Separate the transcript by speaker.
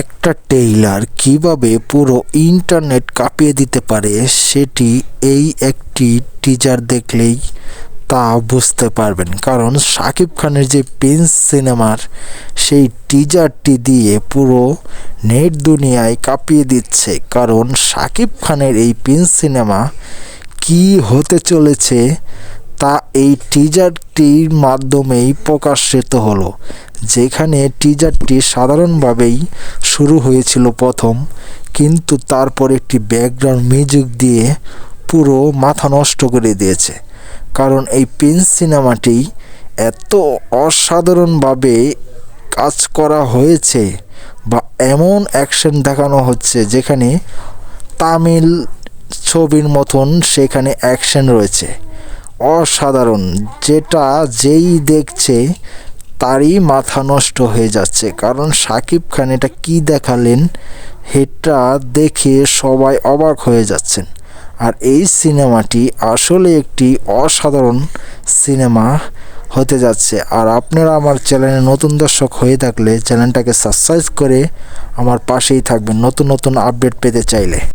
Speaker 1: একটা টেইলার কীভাবে পুরো ইন্টারনেট কাঁপিয়ে দিতে পারে সেটি এই একটি টিজার দেখলেই তা বুঝতে পারবেন। কারণ শাকিব খানের যে প্রিন্স সিনেমার সেই টিজারটি দিয়ে পুরো নেট দুনিয়ায় কাঁপিয়ে দিচ্ছে। কারণ শাকিব খানের এই প্রিন্স সিনেমা কি হতে চলেছে তা এই টিজারটির মাধ্যমেই প্রকাশিত হলো, যেখানে টিজারটি সাধারণভাবেই শুরু হয়েছিল প্রথম, কিন্তু তারপর একটি ব্যাকগ্রাউন্ড মিউজিক দিয়ে পুরো মাথা নষ্ট করে দিয়েছে। কারণ এই প্রিন্স সিনেমাটি এত অসাধারণভাবে কাজ করা হয়েছে বা এমন অ্যাকশন দেখানো হচ্ছে যেখানে তামিল ছবির মতন সেখানে অ্যাকশন রয়েছে। অসাধারণ। যেটা যেই দেখছে, তারই মাথা নষ্ট হয়ে যাচ্ছে। কারণ সাকিব খান এটা কী দেখালেন এটা দেখে সবাই অবাক হয়ে যাচ্ছেন। আর এই সিনেমাটি আসলে একটি অসাধারণ সিনেমা হতে যাচ্ছে। আর আপনারা আমার চ্যানেলে নতুন দর্শক হয়ে থাকলে চ্যানেলটাকে সাবস্ক্রাইব করে আমার পাশেই থাকবেন নতুন নতুন আপডেট পেতে চাইলে।